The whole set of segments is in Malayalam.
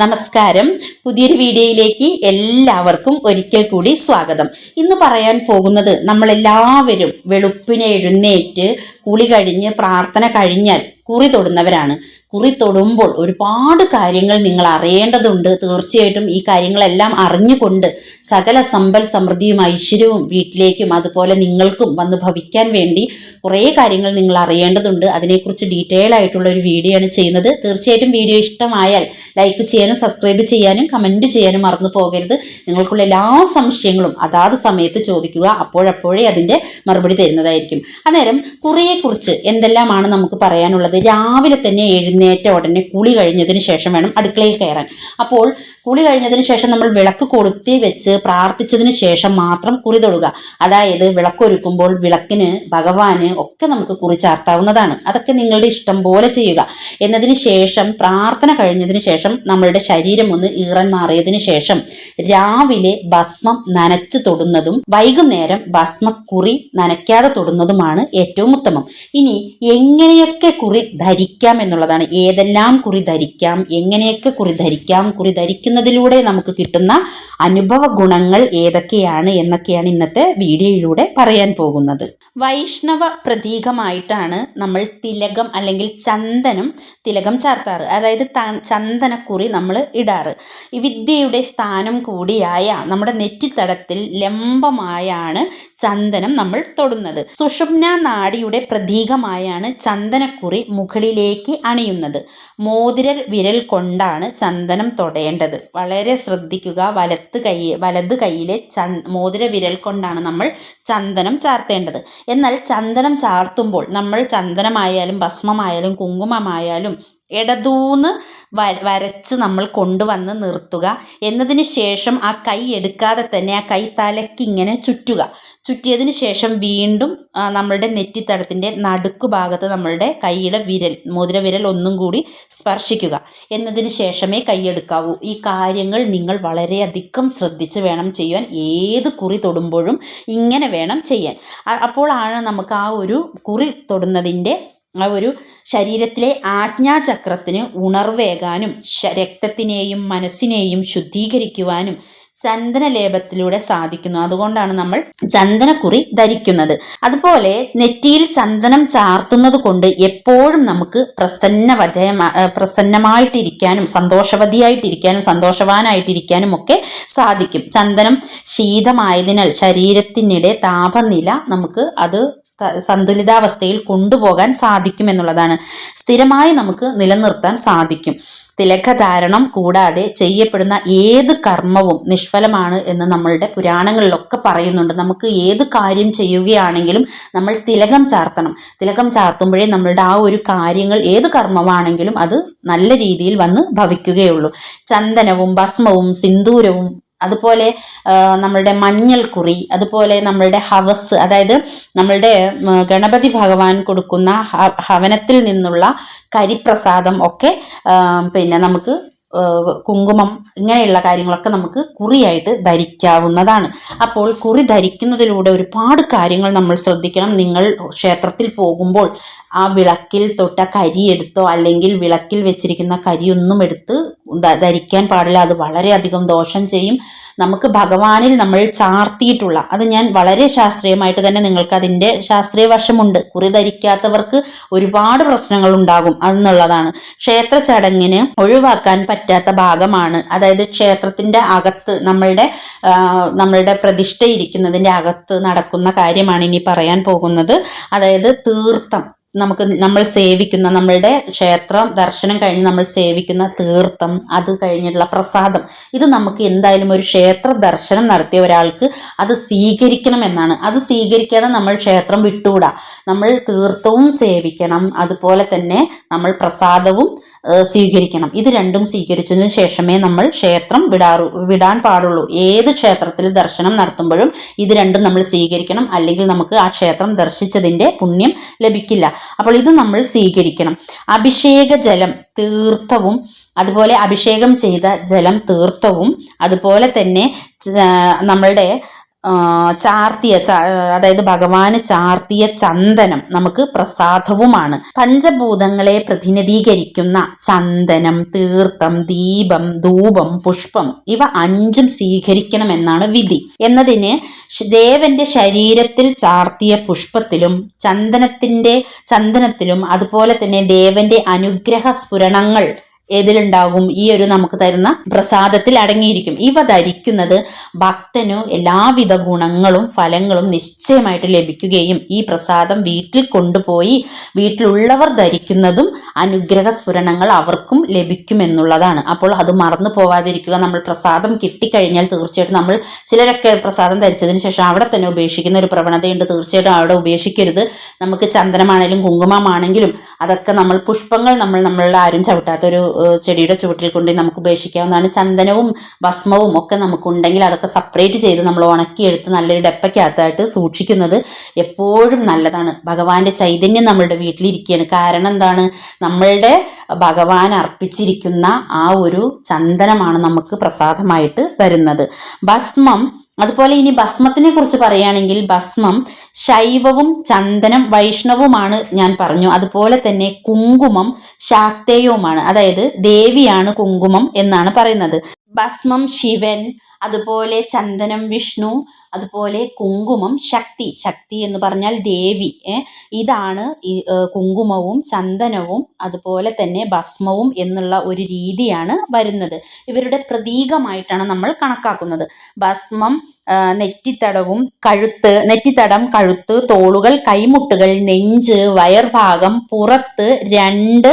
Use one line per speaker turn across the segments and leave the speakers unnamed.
നമസ്കാരം. പുതിയൊരു വീഡിയോയിലേക്ക് എല്ലാവർക്കും ഒരിക്കൽ കൂടി സ്വാഗതം. ഇന്ന് പറയാൻ പോകുന്നത് നമ്മളെല്ലാവരും വെളുപ്പിനെ എഴുന്നേറ്റ് കുളി കഴിഞ്ഞ് പ്രാർത്ഥന കഴിഞ്ഞാൽ കുറി തൊടുന്നവരാണ്. കുറി തൊടുമ്പോൾ ഒരുപാട് കാര്യങ്ങൾ നിങ്ങൾ അറിയേണ്ടതുണ്ട്. തീർച്ചയായിട്ടും ഈ കാര്യങ്ങളെല്ലാം അറിഞ്ഞുകൊണ്ട് സകല സമ്പൽ സമൃദ്ധിയും ഐശ്വര്യവും വീട്ടിലേക്കും അതുപോലെ നിങ്ങൾക്കും വന്ന് ഭവിക്കാൻ വേണ്ടി കുറേ കാര്യങ്ങൾ നിങ്ങൾ അറിയേണ്ടതുണ്ട്. അതിനെക്കുറിച്ച് ഡീറ്റെയിൽ ആയിട്ടുള്ള ഒരു വീഡിയോ ആണ് ചെയ്യുന്നത്. തീർച്ചയായിട്ടും വീഡിയോ ഇഷ്ടമായാൽ ലൈക്ക് ചെയ്യാനും സബ്സ്ക്രൈബ് ചെയ്യാനും കമന്റ് ചെയ്യാനും മറന്നു പോകരുത്. നിങ്ങൾക്കുള്ള എല്ലാ സംശയങ്ങളും അതാത് സമയത്ത് ചോദിക്കുക. അപ്പോഴപ്പോഴേ അതിന്റെ മറുപടി തരുന്നതായിരിക്കും. അന്നേരം കുറിയെക്കുറിച്ച് എന്തെല്ലാമാണ് നമുക്ക് പറയാനുള്ളത്? രാവിലെ തന്നെ എഴുന്നേറ്റ ഉടനെ കുളി കഴിഞ്ഞതിന് ശേഷം വേണം അടുക്കളയിൽ കയറാൻ. അപ്പോൾ കുളി കഴിഞ്ഞതിന് ശേഷം നമ്മൾ വിളക്ക് കൊളുത്തി വെച്ച് പ്രാർത്ഥിച്ചതിന് ശേഷം മാത്രം കുറി തൊടുക. അതായത് വിളക്കൊരുക്കുമ്പോൾ വിളക്കിന് ഭഗവാന് ഒക്കെ നമുക്ക് കുറി ചാർത്താവുന്നതാണ്. അതൊക്കെ നിങ്ങളുടെ ഇഷ്ടം പോലെ ചെയ്യുക. എന്നതിന് ശേഷം പ്രാർത്ഥന കഴിഞ്ഞതിന് ശേഷം നമ്മളുടെ ശരീരം ഒന്ന് ഈറൻ മാറിയതിന് ശേഷം രാവിലെ ഭസ്മം നനച്ചു തൊടുന്നതും വൈകുന്നേരം ഭസ്മക്കുറി നനയ്ക്കാതെ തൊടുന്നതുമാണ് ഏറ്റവും ഉത്തമം. ഇനി എങ്ങനെയൊക്കെ കുറി ധരിക്കാം എന്നുള്ളതാണ് ഏതെല്ലാം കുറി ധരിക്കാം എങ്ങനെയൊക്കെ കുറി ധരിക്കാം കുറി ധരിക്കുന്നതിലൂടെ നമുക്ക് കിട്ടുന്ന അനുഭവ ഗുണങ്ങൾ ഏതൊക്കെയാണ് എന്നൊക്കെയാണ് ഇന്നത്തെ വീഡിയോയിലൂടെ പറയാൻ പോകുന്നത്. വൈഷ്ണവ പ്രതീകമായിട്ടാണ് നമ്മൾ തിലകം അല്ലെങ്കിൽ ചന്ദനം തിലകം ചാർത്താറ്. അതായത് ചന്ദനക്കുറി നമ്മൾ ഇടാറ്. വിദ്യയുടെ സ്ഥാനം കൂടിയായ നമ്മുടെ നെറ്റിത്തടത്തിൽ ലംബമായാണ് ചന്ദനം നമ്മൾ തൊടുന്നത്. സുഷുമ്ന നാടിയുടെ പ്രതീകമായാണ് ചന്ദനക്കുറി മുകളിലേക്ക് അണിയുന്നത്. മോതിര വിരൽ കൊണ്ടാണ് ചന്ദനം തൊടേണ്ടത്. വളരെ ശ്രദ്ധിക്കുക. വലത്ത് കൈ വലത് കൈയിലെ ചൻ മോതിര വിരൽ കൊണ്ടാണ് നമ്മൾ ചന്ദനം ചാർത്തേണ്ടത്. എന്നാൽ ചന്ദനം ചാർത്തുമ്പോൾ നമ്മൾ ചന്ദനമായാലും ഭസ്മമായാലും കുങ്കുമമായാലും ഇടതൂന്ന് വരച്ച് നമ്മൾ കൊണ്ടുവന്ന് നിർത്തുക. എന്നതിന് ശേഷം ആ കൈ എടുക്കാതെ തന്നെ ആ കൈ തലക്കിങ്ങനെ ചുറ്റുക. ചുറ്റിയതിന് ശേഷം വീണ്ടും നമ്മളുടെ നെറ്റിത്തടത്തിന്റെ നടുക്ക് ഭാഗത്ത് നമ്മളുടെ കൈയുടെ വിരൽ മോതിര വിരൽ ഒന്നും കൂടി സ്പർശിക്കുക. എന്നതിന് ശേഷമേ കൈയെടുക്കാവൂ ഈ കാര്യങ്ങൾ നിങ്ങൾ വളരെയധികം ശ്രദ്ധിച്ച് വേണം ചെയ്യുവാൻ. ഏത് കുറി തൊടുമ്പോഴും ഇങ്ങനെ വേണം ചെയ്യാൻ. അപ്പോഴാണ് നമുക്ക് ആ ഒരു കുറി തൊടുന്നതിന്റെ ആ ഒരു ശരീരത്തിലെ ആജ്ഞാചക്രത്തിന് ഉണർവേകാനും രക്തത്തിനെയും മനസ്സിനെയും ശുദ്ധീകരിക്കുവാനും ചന്ദനലേപത്തിലൂടെ സാധിക്കുന്നു. അതുകൊണ്ടാണ് നമ്മൾ ചന്ദനക്കുറി ധരിക്കുന്നത്. അതുപോലെ നെറ്റിയിൽ ചന്ദനം ചാർത്തുന്നത് കൊണ്ട് എപ്പോഴും നമുക്ക് പ്രസന്നവധ പ്രസന്നമായിട്ടിരിക്കാനും സന്തോഷവതിയായിട്ടിരിക്കാനും സന്തോഷവാനായിട്ടിരിക്കാനും ഒക്കെ സാധിക്കും. ചന്ദനം ശീതമായതിനാൽ ശരീരത്തിനിടെ താപനില നമുക്ക് അത് സന്തുലിതാവസ്ഥയിൽ കൊണ്ടുപോകാൻ സാധിക്കും എന്നുള്ളതാണ് സ്ഥിരമായി നമുക്ക് നിലനിർത്താൻ സാധിക്കും. തിലകധാരണം കൂടാതെ ചെയ്യപ്പെടുന്ന ഏത് കർമ്മവും നിഷ്ഫലമാണ് എന്ന് നമ്മളുടെ പുരാണങ്ങളിലൊക്കെ പറയുന്നുണ്ട്. നമുക്ക് ഏത് കാര്യം ചെയ്യുകയാണെങ്കിലും നമ്മൾ തിലകം ചാർത്തണം. തിലകം ചാർത്തുമ്പോഴേ നമ്മളുടെ ആ ഒരു കാര്യങ്ങൾ ഏത് കർമ്മമാണെങ്കിലും അത് നല്ല രീതിയിൽ വന്ന് ഭവിക്കുകയുള്ളൂ. ചന്ദനവും ഭസ്മവും സിന്ദൂരവും അതുപോലെ നമ്മളുടെ മഞ്ഞൾക്കുറി അതുപോലെ നമ്മളുടെ ഹവസ് അതായത് നമ്മളുടെ ഗണപതി ഭഗവാൻ കൊടുക്കുന്ന ഹവനത്തിൽ നിന്നുള്ള കരിപ്രസാദം ഒക്കെ പിന്നെ നമുക്ക് കുങ്കുമം ഇങ്ങനെയുള്ള കാര്യങ്ങളൊക്കെ നമുക്ക് കുറിയായിട്ട് ധരിക്കാവുന്നതാണ്. അപ്പോൾ കുറി ധരിക്കുന്നതിലൂടെ ഒരുപാട് കാര്യങ്ങൾ നമ്മൾ ശ്രദ്ധിക്കണം. നിങ്ങൾ ക്ഷേത്രത്തിൽ പോകുമ്പോൾ ആ വിളക്കിൽ തൊട്ട കരി എടുത്തോ അല്ലെങ്കിൽ വിളക്കിൽ വെച്ചിരിക്കുന്ന കരിയൊന്നും എടുത്ത് ധരിക്കാൻ പാടില്ല. അത് വളരെയധികം ദോഷം ചെയ്യും. നമുക്ക് ഭഗവാനിൽ നമ്മൾ ചാർത്തിയിട്ടുള്ള അത് ഞാൻ വളരെ ശാസ്ത്രീയമായിട്ട് തന്നെ നിങ്ങൾക്ക് അതിന്റെ ശാസ്ത്രീയ വശമുണ്ട്. കുറി ധരിക്കാത്തവർക്ക് ഒരുപാട് പ്രശ്നങ്ങൾ ഉണ്ടാകും എന്നുള്ളതാണ് ക്ഷേത്ര ചടങ്ങിന് ഒഴിവാക്കാൻ പറ്റാത്ത ഭാഗമാണ്. അതായത് ക്ഷേത്രത്തിന്റെ അകത്ത് നമ്മളുടെ നമ്മളുടെ പ്രതിഷ്ഠ ഇരിക്കുന്നതിന്റെ അകത്ത് നടക്കുന്ന കാര്യമാണ് ഇനി പറയാൻ പോകുന്നത്. അതായത് തീർത്ഥം. നമുക്ക് നമ്മൾ സേവിക്കുന്ന നമ്മളുടെ ക്ഷേത്രം ദർശനം കഴിഞ്ഞ് നമ്മൾ സേവിക്കുന്ന തീർത്ഥം അത് കഴിഞ്ഞിട്ടുള്ള പ്രസാദം. ഇത് നമുക്ക് എന്തായാലും ഒരു ക്ഷേത്ര ദർശനം നടത്തിയ ഒരാൾക്ക് അത് സ്വീകരിക്കണം എന്നാണ്. അത് സ്വീകരിക്കാതെ നമ്മൾ ക്ഷേത്രം വിട്ടുകൂടാ. നമ്മൾ തീർത്ഥവും സേവിക്കണം. അതുപോലെ തന്നെ നമ്മൾ പ്രസാദവും സ്വീകരിക്കണം. ഇത് രണ്ടും സ്വീകരിച്ചതിന് ശേഷമേ നമ്മൾ ക്ഷേത്രം വിടാറു വിടാൻ പാടുള്ളൂ. ഏത് ക്ഷേത്രത്തിൽ ദർശനം നടത്തുമ്പോഴും ഇത് രണ്ടും നമ്മൾ സ്വീകരിക്കണം. അല്ലെങ്കിൽ നമുക്ക് ആ ക്ഷേത്രം ദർശിച്ചതിന്റെ പുണ്യം ലഭിക്കില്ല. അപ്പോൾ ഇത് നമ്മൾ സ്വീകരിക്കണം. അഭിഷേക ജലം തീർത്ഥവും അതുപോലെ അഭിഷേകം ചെയ്ത ജലം തീർത്ഥവും അതുപോലെ തന്നെ നമ്മളുടെ ചാർത്തിയ അതായത് ഭഗവാന് ചാർത്തിയ ചന്ദനം നമുക്ക് പ്രസാദവുമാണ്. പഞ്ചഭൂതങ്ങളെ പ്രതിനിധീകരിക്കുന്ന ചന്ദനം തീർത്ഥം ദീപം ധൂപം പുഷ്പം ഇവ അഞ്ചും സ്വീകരിക്കണമെന്നാണ് വിധി. എന്നതിന് ദേവന്റെ ശരീരത്തിൽ ചാർത്തിയ പുഷ്പത്തിലും ചന്ദനത്തിന്റെ ചന്ദനത്തിലും അതുപോലെ തന്നെ ദേവന്റെ അനുഗ്രഹ സ്ഫുരണങ്ങൾ ഏതിലുണ്ടാകും? ഈ ഒരു നമുക്ക് തരുന്ന പ്രസാദത്തിൽ അടങ്ങിയിരിക്കും. ഇവ ധരിക്കുന്നത് ഭക്തനു എല്ലാവിധ ഗുണങ്ങളും ഫലങ്ങളും നിശ്ചയമായിട്ട് ലഭിക്കുകയും ഈ പ്രസാദം വീട്ടിൽ കൊണ്ടുപോയി വീട്ടിലുള്ളവർ ധരിക്കുന്നതും അനുഗ്രഹ സ്ഫുരണങ്ങൾ അവർക്കും ലഭിക്കുമെന്നുള്ളതാണ്. അപ്പോൾ അത് മറന്നു പോവാതിരിക്കുക. നമ്മൾ പ്രസാദം കിട്ടിക്കഴിഞ്ഞാൽ തീർച്ചയായിട്ടും നമ്മൾ ചിലരൊക്കെ പ്രസാദം ധരിച്ചതിന് ശേഷം അവിടെ തന്നെ ഉപേക്ഷിക്കുന്ന ഒരു പ്രവണതയുണ്ട്. തീർച്ചയായിട്ടും അവിടെ ഉപേക്ഷിക്കരുത്. നമുക്ക് ചന്ദനമാണെങ്കിലും കുങ്കുമമാണെങ്കിലും അതൊക്കെ നമ്മൾ പുഷ്പങ്ങൾ നമ്മൾ നമ്മളുടെ ആരും ചവിട്ടാത്ത ഒരു ഏഹ്, ചെടിയുടെ ചുവട്ടിൽ കൊണ്ട് നമുക്ക് ഉപേക്ഷിക്കാവുന്നതാണ്. ചന്ദനവും ഭസ്മവും ഒക്കെ നമുക്കുണ്ടെങ്കിൽ അതൊക്കെ സെപ്പറേറ്റ് ചെയ്ത് നമ്മൾ ഉണക്കിയെടുത്ത് നല്ലൊരു ഡെപ്പയ്ക്കകത്തായിട്ട് സൂക്ഷിക്കുന്നത് എപ്പോഴും നല്ലതാണ്. ഭഗവാന്റെ ചൈതന്യം നമ്മളുടെ വീട്ടിലിരിക്കുകയാണ്. കാരണം എന്താണ്? നമ്മളുടെ ഭഗവാൻ അർപ്പിച്ചിരിക്കുന്ന ആ ഒരു ചന്ദനമാണ് നമുക്ക് പ്രസാദമായിട്ട് വരുന്നത് ഭസ്മം അതുപോലെ ഇനി ഭസ്മത്തിനെ കുറിച്ച് പറയുകയാണെങ്കിൽ ഭസ്മം ശൈവവും ചന്ദനം വൈഷ്ണവുമാണ് ഞാൻ പറഞ്ഞു. അതുപോലെ തന്നെ കുങ്കുമം ശാക്തേയവുമാണ്. അതായത് ദേവിയാണ് കുങ്കുമം എന്നാണ് പറയുന്നത്. ഭസ്മം ശിവൻ അതുപോലെ ചന്ദനം വിഷ്ണു അതുപോലെ കുങ്കുമം ശക്തി. ശക്തി എന്ന് പറഞ്ഞാൽ ദേവി ഇതാണ് കുങ്കുമവും ചന്ദനവും അതുപോലെ തന്നെ ഭസ്മവും എന്നുള്ള ഒരു രീതിയാണ് വരുന്നത്. ഇവരുടെ പ്രതീകമായിട്ടാണ് നമ്മൾ കണക്കാക്കുന്നത്. ഭസ്മം നെറ്റിത്തടവും കഴുത്ത് നെറ്റിത്തടം കഴുത്ത് തോളുകൾ കൈമുട്ടുകൾ നെഞ്ച് വയർഭാഗം പുറത്ത് രണ്ട്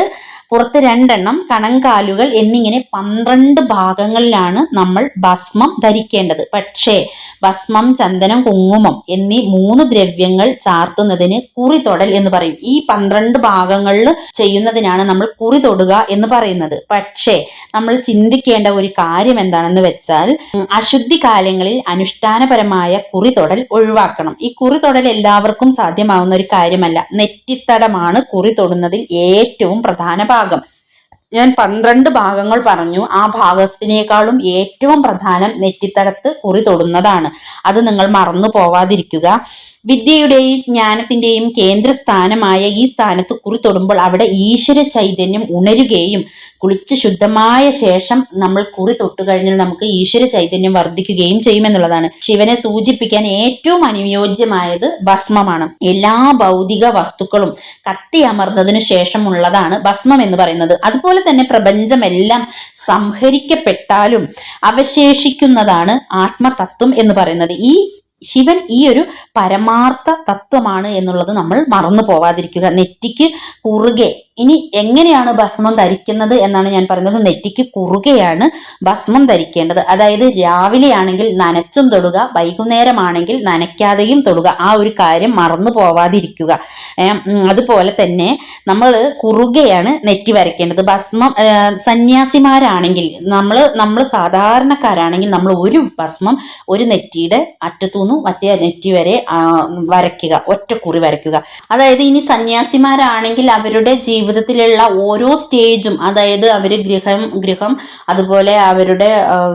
പുറത്ത് രണ്ടെണ്ണം കണങ്കാലുകൾ എന്നിങ്ങനെ പന്ത്രണ്ട് ഭാഗങ്ങളിലാണ് നമ്മൾ ഭസ്മം ധരിക്കേണ്ടത്. പക്ഷേ ഭസ്മം ചന്ദനം കുങ്കുമം എന്നീ മൂന്ന് ദ്രവ്യങ്ങൾ ചാർത്തുന്നതിന് കുറി തൊടൽ എന്ന് പറയും. ഈ പന്ത്രണ്ട് ഭാഗങ്ങളിൽ ചെയ്യുന്നതിനാണ് നമ്മൾ കുറി തൊടുക എന്ന് പറയുന്നത്. പക്ഷേ നമ്മൾ ചിന്തിക്കേണ്ട ഒരു കാര്യം എന്താണെന്ന് വെച്ചാൽ അശുദ്ധി കാലങ്ങളിൽ അനുഷ്ഠാനപരമായ കുറി തൊടൽ ഒഴിവാക്കണം. ഈ കുറി തൊടൽ എല്ലാവർക്കും സാധ്യമാവുന്ന ഒരു കാര്യമല്ല. നെറ്റിത്തടമാണ് കുറി തൊടുന്നതിൽ ഏറ്റവും പ്രധാന ഭാഗം. அரசாங்கம் ഞാൻ പന്ത്രണ്ട് ഭാഗങ്ങൾ പറഞ്ഞു. ആ ഭാഗത്തിനേക്കാളും ഏറ്റവും പ്രധാനം നെറ്റിത്തടത്ത് കുറി തൊടുന്നതാണ്. അത് നിങ്ങൾ മറന്നു പോവാതിരിക്കുക. വിദ്യയുടെയും ജ്ഞാനത്തിന്റെയും കേന്ദ്രസ്ഥാനമായ ഈ സ്ഥാനത്ത് കുറി തൊടുമ്പോൾ അവിടെ ഈശ്വര ചൈതന്യം ഉണരുകയും കുളിച്ച് ശുദ്ധമായ ശേഷം നമ്മൾ കുറി തൊട്ടു കഴിഞ്ഞാൽ നമുക്ക് ഈശ്വര ചൈതന്യം വർദ്ധിക്കുകയും ചെയ്യുമെന്നുള്ളതാണ്. ശിവനെ സൂചിപ്പിക്കാൻ ഏറ്റവും അനുയോജ്യമായത് ഭസ്മമാണ്. എല്ലാ ഭൗതിക വസ്തുക്കളും കത്തി അമർന്നതിന് ശേഷമുള്ളതാണ് ഭസ്മം എന്ന് പറയുന്നത്. അതുപോലെ തന്നെ പ്രപഞ്ചമെല്ലാം സംഹരിക്കപ്പെട്ടാലും അവശേഷിക്കുന്നതാണ് ആത്മതത്വം എന്ന് പറയുന്നത്. ഈ ശിവൻ ഈ ഒരു പരമാർത്ഥ തത്വമാണ് എന്നുള്ളത് നമ്മൾ മറന്നു പോവാതിരിക്കുക. നെറ്റിക്ക് കുറുകെ ഇനി എങ്ങനെയാണ് ഭസ്മം ധരിക്കുന്നത് എന്നാണ് ഞാൻ പറയുന്നത്. നെറ്റിക്ക് കുറുകെയാണ് ഭസ്മം ധരിക്കേണ്ടത്. അതായത് രാവിലെ ആണെങ്കിൽ നനച്ചും തൊടുക വൈകുന്നേരമാണെങ്കിൽ നനയ്ക്കാതെയും തൊടുക. ആ ഒരു കാര്യം മറന്നു പോവാതിരിക്കുക. അതുപോലെ തന്നെ നമ്മൾ കുറുകെയാണ് നെറ്റി വരയ്ക്കേണ്ടത്. ഭസ്മം സന്യാസിമാരാണെങ്കിൽ നമ്മൾ നമ്മൾ സാധാരണക്കാരാണെങ്കിൽ നമ്മൾ ഒരു ഭസ്മം ഒരു നെറ്റിയുടെ അറ്റത്തുനിന്നും മറ്റേ നെറ്റി വരെ വരയ്ക്കുക. ഒറ്റക്കുറി കുറി വരയ്ക്കുക. അതായത് ഇനി സന്യാസിമാരാണെങ്കിൽ അവരുടെ ജീവിതത്തിലുള്ള ഓരോ സ്റ്റേജും അതായത് അവർ ഗൃഹം ഗൃഹം അതുപോലെ അവരുടെ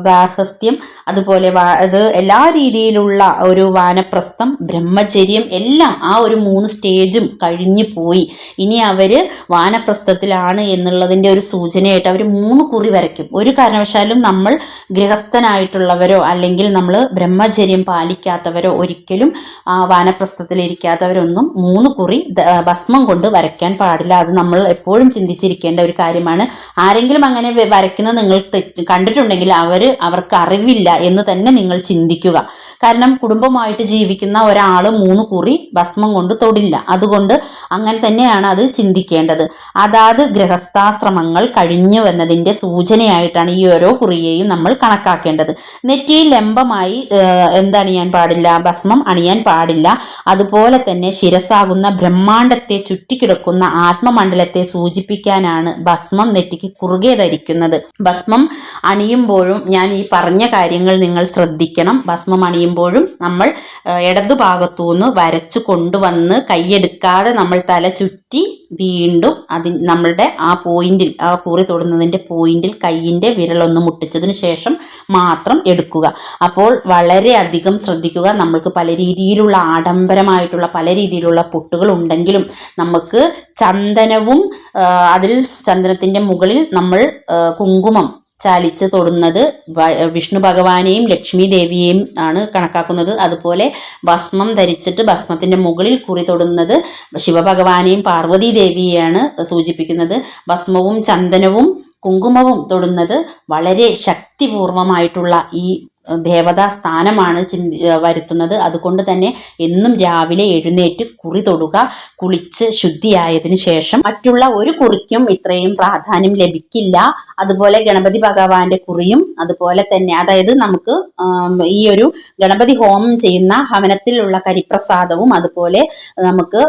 ഗാർഹസ്ഥ്യം അതുപോലെ അത് എല്ലാ രീതിയിലുള്ള ഒരു വാനപ്രസ്ഥം ബ്രഹ്മചര്യം എല്ലാം ആ ഒരു മൂന്ന് സ്റ്റേജും കഴിഞ്ഞു പോയി. ഇനി അവർ വാനപ്രസ്ഥത്തിലാണ് എന്നുള്ളതിന്റെ ഒരു സൂചനയായിട്ട് അവർ മൂന്ന് കുറി വരയ്ക്കും. ഒരു കാരണവശാലും നമ്മൾ ഗൃഹസ്ഥനായിട്ടുള്ളവരോ അല്ലെങ്കിൽ നമ്മൾ ബ്രഹ്മചര്യം പാലിക്കാത്തവരോ ഒരിക്കലും ആ വാനപ്രസ്ഥത്തിലിരിക്കാത്തവരൊന്നും മൂന്ന് കുറി ഭസ്മം കൊണ്ട് വരയ്ക്കാൻ പാടില്ല. അത് നമ്മൾ എപ്പോഴും ചിന്തിച്ചിരിക്കേണ്ട ഒരു കാര്യമാണ്. ആരെങ്കിലും അങ്ങനെ വരയ്ക്കുന്നത് നിങ്ങൾ കണ്ടിട്ടുണ്ടെങ്കിൽ അവർ അവർക്ക് അറിവില്ല എന്ന് തന്നെ നിങ്ങൾ ചിന്തിക്കുക. കാരണം കുടുംബമായിട്ട് ജീവിക്കുന്ന ഒരാൾ മൂന്ന് കുറി ഭസ്മം കൊണ്ട് തൊടില്ല. അതുകൊണ്ട് അങ്ങനെ തന്നെയാണ് അത് ചിന്തിക്കേണ്ടത്. അതാത് ഗൃഹസ്ഥാശ്രമങ്ങൾ കഴിഞ്ഞു എന്നതിന്റെ സൂചനയായിട്ടാണ് ഈ ഓരോ കുറിയെയും നമ്മൾ കണക്കാക്കേണ്ടത്. നെറ്റിയിൽ ലംബമായി എന്തണിയാൻ പാടില്ല ഭസ്മം അണിയാൻ പാടില്ല. അതുപോലെ തന്നെ ശിരസാകുന്ന ബ്രഹ്മാണ്ടത്തെ ചുറ്റിക്കിടക്കുന്ന ആത്മമണ്ഡലത്തെ ഫലത്തെ സൂചിപ്പിക്കാനാണ് ഭസ്മം നെറ്റിക്ക് കുറുകെ ധരിക്കുന്നത്. ഭസ്മം അണിയുമ്പോഴും ഞാൻ ഈ പറഞ്ഞ കാര്യങ്ങൾ നിങ്ങൾ ശ്രദ്ധിക്കണം. ഭസ്മം അണിയുമ്പോഴും നമ്മൾ ഇടതുഭാഗത്തു നിന്ന് വരച്ചു കൊണ്ടുവന്ന് കൈയെടുക്കാതെ നമ്മൾ തല ചുറ്റി വീണ്ടും അതി നമ്മളുടെ ആ പോയിന്റിൽ ആ കൂറി തൊടുന്നതിന്റെ പോയിന്റിൽ കൈയിന്റെ വിരലൊന്ന് മുട്ടിച്ചതിന് ശേഷം മാത്രം എടുക്കുക. അപ്പോൾ വളരെയധികം ശ്രദ്ധിക്കുക. നമ്മൾക്ക് പല രീതിയിലുള്ള ആഡംബരമായിട്ടുള്ള പല രീതിയിലുള്ള പൊട്ടുകൾ ഉണ്ടെങ്കിലും നമുക്ക് ചന്ദനവും അതിൽ ചന്ദനത്തിന്റെ മുകളിൽ നമ്മൾ കുങ്കുമം ചാലിച്ച് തൊടുന്നത് വിഷ്ണു ഭഗവാനെയും ലക്ഷ്മി ദേവിയെയും ആണ് കണക്കാക്കുന്നത്. അതുപോലെ ഭസ്മം ധരിച്ചിട്ട് ഭസ്മത്തിന്റെ മുകളിൽ കുറി തൊടുന്നത് ശിവഭഗവാനെയും പാർവതി ദേവിയെയാണ് സൂചിപ്പിക്കുന്നത്. ഭസ്മവും ചന്ദനവും കുങ്കുമവും തൊടുന്നത് വളരെ ശക്തിപൂർവമായിട്ടുള്ള ഈ ദേവതാ സ്ഥാനമാണ് ചിന്തി വരുത്തുന്നത്. അതുകൊണ്ട് തന്നെ എന്നും രാവിലെ എഴുന്നേറ്റ് കുറി തൊടുക കുളിച്ച് ശുദ്ധിയായതിനു ശേഷം മറ്റുള്ള ഒരു കുറിക്കും ഇത്രയും പ്രാധാന്യം ലഭിക്കില്ല. അതുപോലെ ഗണപതി ഭഗവാന്റെ കുറിയും അതുപോലെ തന്നെ അതായത് നമുക്ക് ഈ ഒരു ഗണപതി ഹോമം ചെയ്യുന്ന ഹവനത്തിലുള്ള കരിപ്രസാദവും അതുപോലെ നമുക്ക്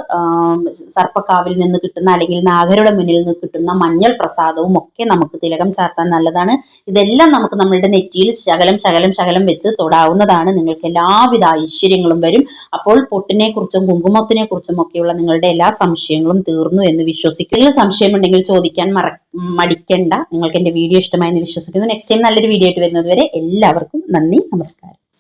സർപ്പക്കാവിൽ നിന്ന് കിട്ടുന്ന അല്ലെങ്കിൽ നാഗരുടെ മുന്നിൽ നിന്ന് കിട്ടുന്ന മഞ്ഞൾ പ്രസാദവും ഒക്കെ നമുക്ക് തിലകം ചാർത്താൻ നല്ലതാണ്. ഇതെല്ലാം നമുക്ക് നമ്മളുടെ നെറ്റിയിൽ ശകലം ശകലം ശകലം വെച്ച് തൊടാവുന്നതാണ്. നിങ്ങൾക്ക് എല്ലാവിധ ഐശ്വര്യങ്ങളും വരും. അപ്പോൾ പൊട്ടിനെ കുറിച്ചും കുങ്കുമത്തിനെ കുറിച്ചും ഒക്കെയുള്ള നിങ്ങളുടെ എല്ലാ സംശയങ്ങളും തീർന്നു എന്ന് വിശ്വസിക്കുന്നു സംശയമുണ്ടെങ്കിൽ ചോദിക്കാൻ മറ മടിക്കണ്ട. നിങ്ങൾക്ക് എന്റെ വീഡിയോ ഇഷ്ടമായെന്ന് വിശ്വസിക്കുന്നു. നെക്സ്റ്റ് ടൈം നല്ലൊരു വീഡിയോ ആയിട്ട് വരുന്നത് വരെ എല്ലാവർക്കും നന്ദി നമസ്കാരം.